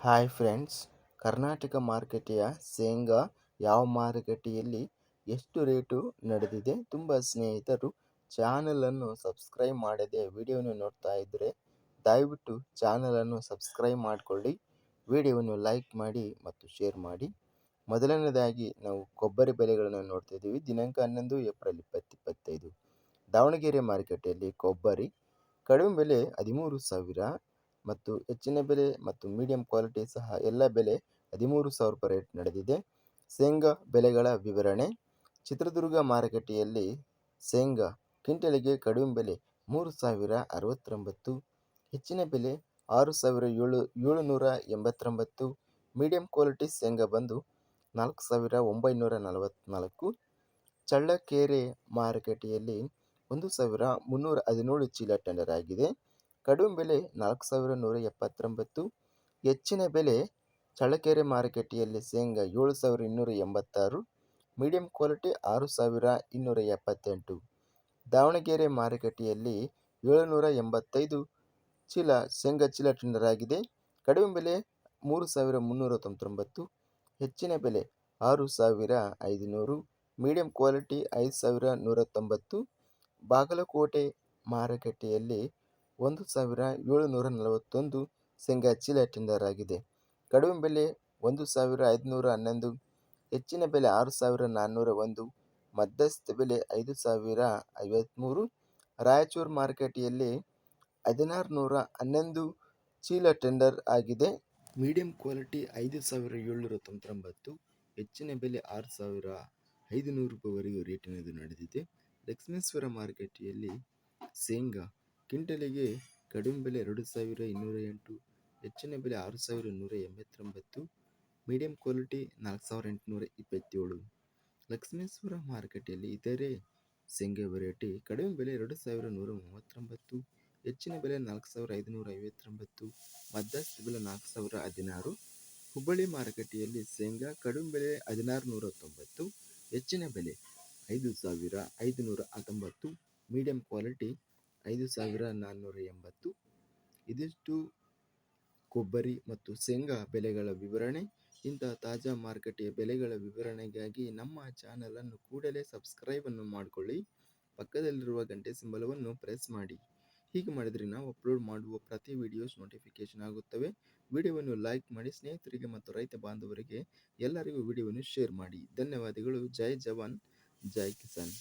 Hi friends Karnataka ಮಾರುಕಟ್ಟೆಯ ಶೇಂಗಾ ಯಾವ ಮಾರುಕಟ್ಟೆಯಲ್ಲಿ ಎಷ್ಟು ರೇಟು ನಡೆದಿದೆ ತುಂಬ ಸ್ನೇಹಿತರು ಚಾನಲನ್ನು ಸಬ್ಸ್ಕ್ರೈಬ್ ಮಾಡದೆ ವಿಡಿಯೋವನ್ನು ನೋಡ್ತಾ ಇದ್ದರೆ ದಯವಿಟ್ಟು ಚಾನಲನ್ನು ಸಬ್ಸ್ಕ್ರೈಬ್ ಮಾಡಿಕೊಳ್ಳಿ ವಿಡಿಯೋವನ್ನು ಲೈಕ್ ಮಾಡಿ ಮತ್ತು ಶೇರ್ ಮಾಡಿ. ಮೊದಲನೇದಾಗಿ ನಾವು ಕೊಬ್ಬರಿ ಬೆಲೆಗಳನ್ನು ನೋಡ್ತಾ ಇದ್ದೀವಿ. ದಿನಾಂಕ ಹನ್ನೊಂದು ಏಪ್ರಿಲ್ ಇಪ್ಪತ್ತು ಇಪ್ಪತ್ತೈದು. ದಾವಣಗೆರೆ ಮಾರುಕಟ್ಟೆಯಲ್ಲಿ ಕೊಬ್ಬರಿ ಕಡಿಮೆ ಬೆಲೆ ಹದಿಮೂರು ಸಾವಿರ ಮತ್ತು ಹೆಚ್ಚಿನ ಬೆಲೆ ಮತ್ತು ಮೀಡಿಯಂ ಕ್ವಾಲಿಟಿ ಸಹ ಎಲ್ಲ ಬೆಲೆ ಹದಿಮೂರು ಸಾವಿರ ರೂಪಾಯಿ ರೇಟ್ ನಡೆದಿದೆ. ಶೇಂಗಾ ಬೆಲೆಗಳ ವಿವರಣೆ. ಚಿತ್ರದುರ್ಗ ಮಾರುಕಟ್ಟೆಯಲ್ಲಿ ಶೇಂಗಾ ಕ್ವಿಂಟಲಿಗೆ ಕಡಿಮೆ ಬೆಲೆ ಮೂರು ಸಾವಿರ ಅರವತ್ತೊಂಬತ್ತು, ಹೆಚ್ಚಿನ ಬೆಲೆ ಆರು ಸಾವಿರ ಏಳು, ಏಳುನೂರ ಎಂಬತ್ತೊಂಬತ್ತು ಮೀಡಿಯಂ ಕ್ವಾಲಿಟಿ ಶೇಂಗಾ ಬಂದು ನಾಲ್ಕು ಸಾವಿರ ಒಂಬೈನೂರ ನಲವತ್ತ್ನಾಲ್ಕು ಚಳ್ಳಕೆರೆ ಮಾರುಕಟ್ಟೆಯಲ್ಲಿ ಒಂದು ಸಾವಿರ ಮುನ್ನೂರ ಹದಿನೇಳು ಚೀಲ ಟೆಂಡರ್ ಆಗಿದೆ. ಕಡಿಮೆ ಬೆಲೆ ನಾಲ್ಕು ಸಾವಿರ ನೂರ ಎಪ್ಪತ್ತೊಂಬತ್ತು, ಹೆಚ್ಚಿನ ಬೆಲೆ ಚಳ್ಳಕೆರೆ ಮಾರುಕಟ್ಟೆಯಲ್ಲಿ ಶೇಂಗಾ ಏಳು ಸಾವಿರ ಇನ್ನೂರ ಎಂಬತ್ತಾರು ಮೀಡಿಯಂ ಕ್ವಾಲಿಟಿ ಆರು ಸಾವಿರ ಇನ್ನೂರ ಎಪ್ಪತ್ತೆಂಟು, ದಾವಣಗೆರೆ ಮಾರುಕಟ್ಟೆಯಲ್ಲಿ ಏಳುನೂರ ಎಂಬತ್ತೈದು ಚೀಲ ಶೇಂಗಾ ಚೀಲ ಟೆಂಡರ್ ಆಗಿದೆ. ಕಡಿಮೆ ಬೆಲೆ ಮೂರು ಸಾವಿರ ಮುನ್ನೂರ ತೊಂಬತ್ತೊಂಬತ್ತು, ಹೆಚ್ಚಿನ ಬೆಲೆ ಆರು ಸಾವಿರ ಐದುನೂರು ಮೀಡಿಯಂ ಕ್ವಾಲಿಟಿ ಐದು ಸಾವಿರ ನೂರ ತೊಂಬತ್ತು, ಬಾಗಲಕೋಟೆ ಮಾರುಕಟ್ಟೆಯಲ್ಲಿ ಒಂದು ಸಾವಿರ ಏಳುನೂರ ನಲವತ್ತೊಂದು ಶೇಂಗಾ ಚೀಲ ಟೆಂಡರ್ ಆಗಿದೆ. ಕಡಿಮೆ ಬೆಲೆ ಒಂದು ಸಾವಿರ ಐದುನೂರ ಹನ್ನೊಂದು, ಹೆಚ್ಚಿನ ಬೆಲೆ ಆರು ಸಾವಿರ ನಾನ್ನೂರ ಒಂದು, ಮಧ್ಯಸ್ಥ ಬೆಲೆ ಐದು ಸಾವಿರ ಐವತ್ತ್ಮೂರು ರಾಯಚೂರು ಮಾರುಕಟ್ಟೆಯಲ್ಲಿ ಹದಿನಾರು ನೂರ ಹನ್ನೊಂದು ಚೀಲ ಟೆಂಡರ್ ಆಗಿದೆ. ಮೀಡಿಯಂ ಕ್ವಾಲಿಟಿ ಐದು ಸಾವಿರ ಏಳ್ನೂರ ತೊಂಬತ್ತೊಂಬತ್ತು, ಹೆಚ್ಚಿನ ಬೆಲೆ ಆರು ಸಾವಿರ ಐದುನೂರು ರೂಪಾಯಿವರೆಗೂ ರೇಟಿನದು ನಡೆದಿದೆ. ಲಕ್ಷ್ಮೇಶ್ವರ ಮಾರುಕಟ್ಟೆಯಲ್ಲಿ ಶೇಂಗಾ ಕ್ವಿಂಟಲಿಗೆ ಕಡಿಮೆ ಬೆಲೆ ಎರಡು ಸಾವಿರ ಇನ್ನೂರ ಎಂಟು, ಹೆಚ್ಚಿನ ಬೆಲೆ ಆರು ಸಾವಿರ ನೂರ ಎಂಬತ್ತೊಂಬತ್ತು ಮೀಡಿಯಂ ಕ್ವಾಲಿಟಿ ನಾಲ್ಕು ಸಾವಿರ ಎಂಟುನೂರ ಇಪ್ಪತ್ತೇಳು. ಲಕ್ಷ್ಮೇಶ್ವರ ಮಾರುಕಟ್ಟೆಯಲ್ಲಿ ಇತರೆ ಶೇಂಗಾ ವೆರೈಟಿ ಕಡಿಮೆ ಬೆಲೆ ಎರಡು ಸಾವಿರ ನೂರ ಮೂವತ್ತೊಂಬತ್ತು, ಹೆಚ್ಚಿನ ಬೆಲೆ ನಾಲ್ಕು ಸಾವಿರ ಐದುನೂರ ಐವತ್ತೊಂಬತ್ತು, ಮಧ್ಯಸ್ಥ ಬೆಲೆ ನಾಲ್ಕು ಸಾವಿರ ಹದಿನಾರು. ಹುಬ್ಬಳ್ಳಿ ಮಾರುಕಟ್ಟೆಯಲ್ಲಿ ಶೇಂಗಾ ಕಡಿಮೆ ಬೆಲೆ ಹದಿನಾರು ನೂರ ತೊಂಬತ್ತು, ಹೆಚ್ಚಿನ ಬೆಲೆ ಐದು ಸಾವಿರ ಐದುನೂರ ಹತ್ತೊಂಬತ್ತು ಮೀಡಿಯಂ ಕ್ವಾಲಿಟಿ ಐದು ಸಾವಿರ ನಾನ್ನೂರ ಎಂಬತ್ತು. ಇದಿಷ್ಟು ಕೊಬ್ಬರಿ ಮತ್ತು ಶೇಂಗಾ ಬೆಲೆಗಳ ವಿವರಣೆ. ಇಂತಹ ತಾಜಾ ಮಾರುಕಟ್ಟೆಯ ಬೆಲೆಗಳ ವಿವರಣೆಗಾಗಿ ನಮ್ಮ ಚಾನಲನ್ನು ಕೂಡಲೇ ಸಬ್ಸ್ಕ್ರೈಬನ್ನು ಮಾಡಿಕೊಳ್ಳಿ. ಪಕ್ಕದಲ್ಲಿರುವ ಗಂಟೆ ಸಿಂಬಲವನ್ನು ಪ್ರೆಸ್ ಮಾಡಿ. ಹೀಗೆ ಮಾಡಿದರೆ ನಾವು ಅಪ್ಲೋಡ್ ಮಾಡುವ ಪ್ರತಿ ವಿಡಿಯೋಸ್ ನೋಟಿಫಿಕೇಶನ್ ಆಗುತ್ತವೆ. ವಿಡಿಯೋವನ್ನು ಲೈಕ್ ಮಾಡಿ ಸ್ನೇಹಿತರಿಗೆ ಮತ್ತು ರೈತ ಬಾಂಧವರಿಗೆ ಎಲ್ಲರಿಗೂ ವಿಡಿಯೋವನ್ನು ಶೇರ್ ಮಾಡಿ. ಧನ್ಯವಾದಗಳು. ಜೈ ಜವಾನ್. ಜೈ ಕಿಸಾನ್.